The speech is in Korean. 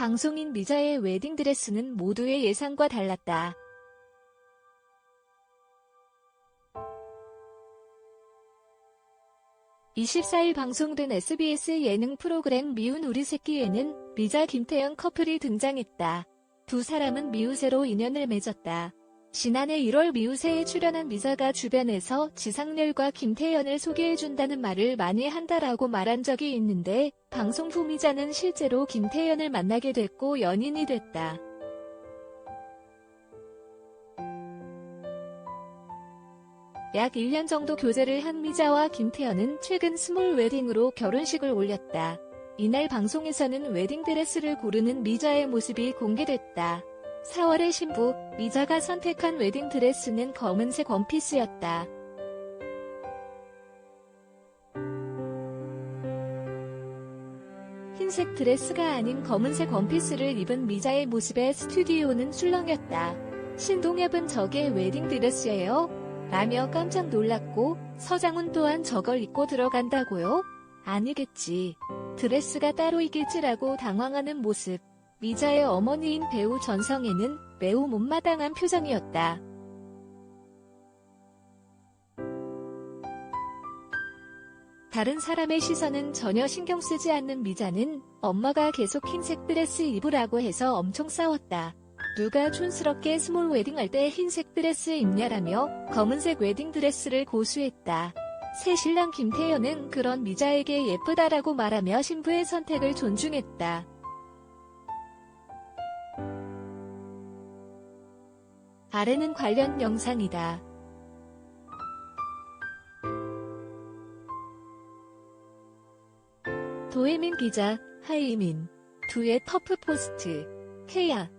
방송인 미자의 웨딩드레스는 모두의 예상과 달랐다. (24일) 방송된 SBS 예능 프로그램 미운 우리 새끼에는 미자 김태현 커플이 등장했다. 두 사람은 미우새로 인연을 맺었다. 지난해 1월 미우새에 출연한 미자가 주변에서 지상렬과 김태현을 소개해준다는 말을 많이 한다라고 말한 적이 있는데 방송 후 미자는 실제로 김태현을 만나게 됐고 연인이 됐다. 약 1년 정도 교제를 한 미자와 김태현은 최근 스몰 웨딩으로 결혼식을 올렸다. 이날 방송에서는 웨딩드레스를 고르는 미자의 모습이 공개됐다. 4월의 신부, 미자가 선택한 웨딩 드레스는 검은색 원피스였다. 흰색 드레스가 아닌 검은색 원피스를 입은 미자의 모습에 스튜디오는 술렁였다. 신동엽은 저게 웨딩 드레스예요? 라며 깜짝 놀랐고 서장훈 또한 저걸 입고 들어간다고요? 아니겠지. 드레스가 따로 있겠지라고 당황하는 모습. 미자의 어머니인 배우 전성애는 매우 못마땅한 표정이었다. 다른 사람의 시선은 전혀 신경 쓰지 않는 미자는 엄마가 계속 흰색 드레스 입으라고 해서 엄청 싸웠다. 누가 촌스럽게 스몰 웨딩할 때 흰색 드레스 입냐라며 검은색 웨딩 드레스를 고수했다. 새 신랑 김태현은 그런 미자에게 예쁘다라고 말하며 신부의 선택을 존중했다. 아래는 관련 영상이다. 도혜민 기자, 하이민, 두의 퍼프 포스트, 케야.